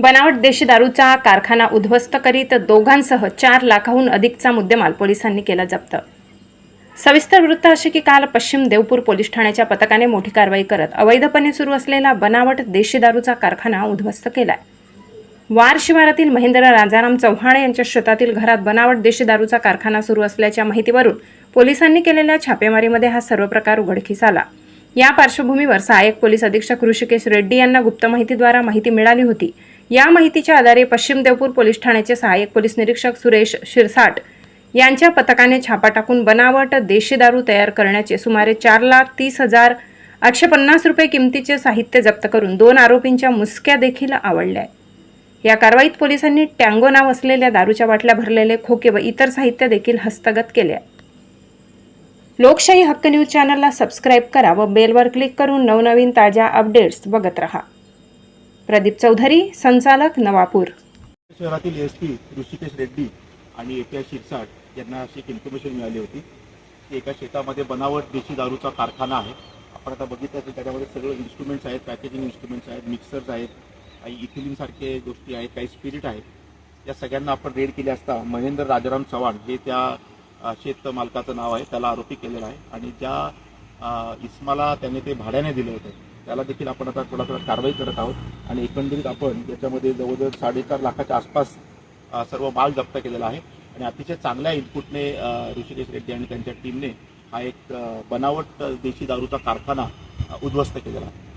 बनावट देशी दारूचा कारखाना उद्ध्वस्त करीत दोघांसह चार लाखाहून अधिकचा मुद्देमाल पोलिसांनी केला जप्त. सविस्तर वृत्त असे की काल पश्चिम देवपूर पोलीस ठाण्याच्या पथकाने मोठी कारवाई करत अवैधपणे सुरू असलेला बनावट देशी दारूचा कारखाना उद्ध्वस्त केलाय. वार शिवारातील महेंद्र राजाराम चव्हाण यांच्या शेतातील घरात बनावट देशी दारूचा कारखाना सुरू असल्याच्या माहितीवरून पोलिसांनी केलेल्या छापेमारीमध्ये हा सर्व प्रकार उघडकीस आला. या पार्श्वभूमीवर सहाय्यक पोलीस अधीक्षक ऋषिकेश रेड्डी यांना गुप्त माहितीद्वारा माहिती मिळाली होती. या माहितीच्या आधारे पश्चिम देवपूर पोलीस ठाण्याचे सहाय्यक पोलीस निरीक्षक सुरेश शिरसाट यांच्या पथकाने छापा टाकून बनावट देशी दारू तयार करण्याचे सुमारे चार लाख तीस हजार आठशे पन्नास रुपये किमतीचे साहित्य जप्त करून दोन आरोपींच्या मुसक्या देखील आवडल्या या कारवाईत पोलिसांनी टँगो नाव असलेल्या दारूच्या बाटल्या भरलेले खोके व इतर साहित्य देखील हस्तगत केले आहे. लोकशाही हक्क न्यूज चॅनलला सबस्क्राईब करा व बेलवर क्लिक करून नवनवीन ताज्या अपडेट्स बघत रहा प्रदीप चौधरी संचालक नवापूर. शहरातील एस पी ऋषिकेश रेड्डी आणि ए पी आय शिरसाट यांना अशी एक इन्फॉर्मेशन मिळाली होती. की एका शेतामध्ये बनावट देशी दारूचा कारखाना आहे. आपण आता बघितलं तर त्याच्यामध्ये सगळं इन्स्ट्रुमेंट्स आहेत पॅकेजिंग इन्स्ट्रुमेंट्स आहेत मिक्सर्स आहेत काही इथिलिनसारखे गोष्टी आहेत काही स्पिरिट आहेत. या सगळ्यांना आपण रेड केले असता महेंद्र राजाराम चव्हाण हे त्या शेत मालकाचं नाव आहे. त्याला आरोपी केलेला आहे. आणि ज्या इस्माला त्याने ते भाड्याने दिलं होतं. त्याला देखील आपण आता थोडा थोडा कारवाई करत आहोत. आणि एकंदरीत आपण त्याच्यामध्ये जवळजवळ साडेचार लाखाच्या आसपास सर्व माल जप्त केलेला आहे. आणि अतिशय चांगल्या इनपुटने ऋषिकेश रेड्डी आणि त्यांच्या टीमने हा एक बनावट देशी दारूचा कारखाना उद्ध्वस्त केलेला आहे.